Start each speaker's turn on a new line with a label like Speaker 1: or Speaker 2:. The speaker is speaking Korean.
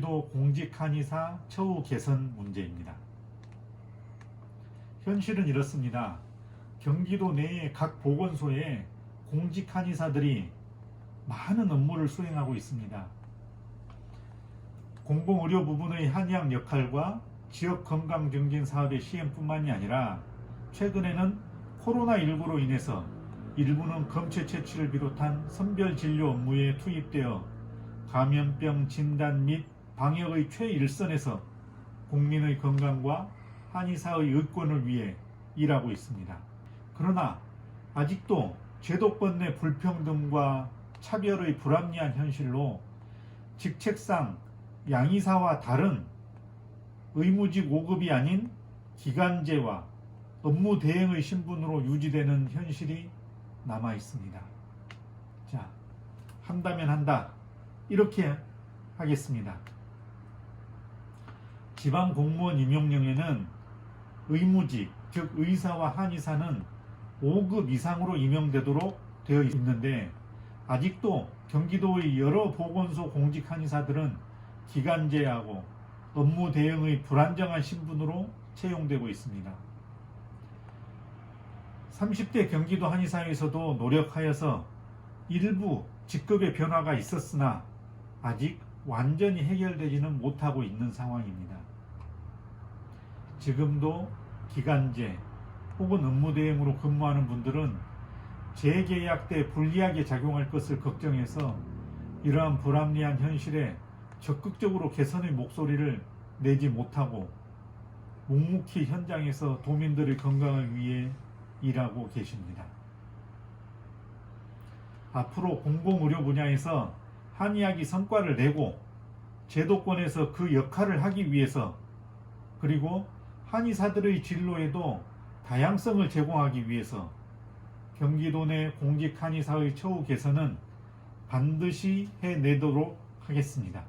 Speaker 1: 공직 한의사 처우 개선 문제입니다. 현실은 이렇습니다. 경기도 내의 각 보건소에 공직 한의사들이 많은 업무를 수행하고 있습니다. 공공의료 부분의 한의학 역할과 지역 건강 증진 사업의 시행뿐만이 아니라 최근에는 코로나19로 인해서 일부는 검체 채취를 비롯한 선별 진료 업무에 투입되어 감염병 진단 및 방역의 최일선에서 국민의 건강과 한의사의 의권을 위해 일하고 있습니다. 그러나 아직도 제도권 내 불평등과 차별의 불합리한 현실로 직책상 양의사와 다른 의무직 5급이 아닌 기간제와 업무 대행의 신분으로 유지되는 현실이 남아 있습니다. 자, 한다면 한다. 이렇게 하겠습니다. 지방 공무원 임용령에는 의무직, 즉 의사와 한의사는 5급 이상으로 임용되도록 되어 있는데 아직도 경기도의 여러 보건소 공직 한의사들은 기간 제하고 업무 대응의 불안정한 신분으로 채용되고 있습니다. 30대 경기도 한의사에서도 노력하여서 일부 직급의 변화가 있었으나 아직 완전히 해결되지는 못하고 있는 상황입니다. 지금도 기간제 혹은 업무 대행으로 근무하는 분들은 재계약 때 불리하게 작용할 것을 걱정해서 이러한 불합리한 현실에 적극적으로 개선의 목소리를 내지 못하고 묵묵히 현장에서 도민들의 건강을 위해 일하고 계십니다. 앞으로 공공의료 분야에서 한의학이 성과를 내고 제도권에서 그 역할을 하기 위해서 그리고 한의사들의 진로에도 다양성을 제공하기 위해서 경기도 내 공직 한의사의 처우 개선은 반드시 해내도록 하겠습니다.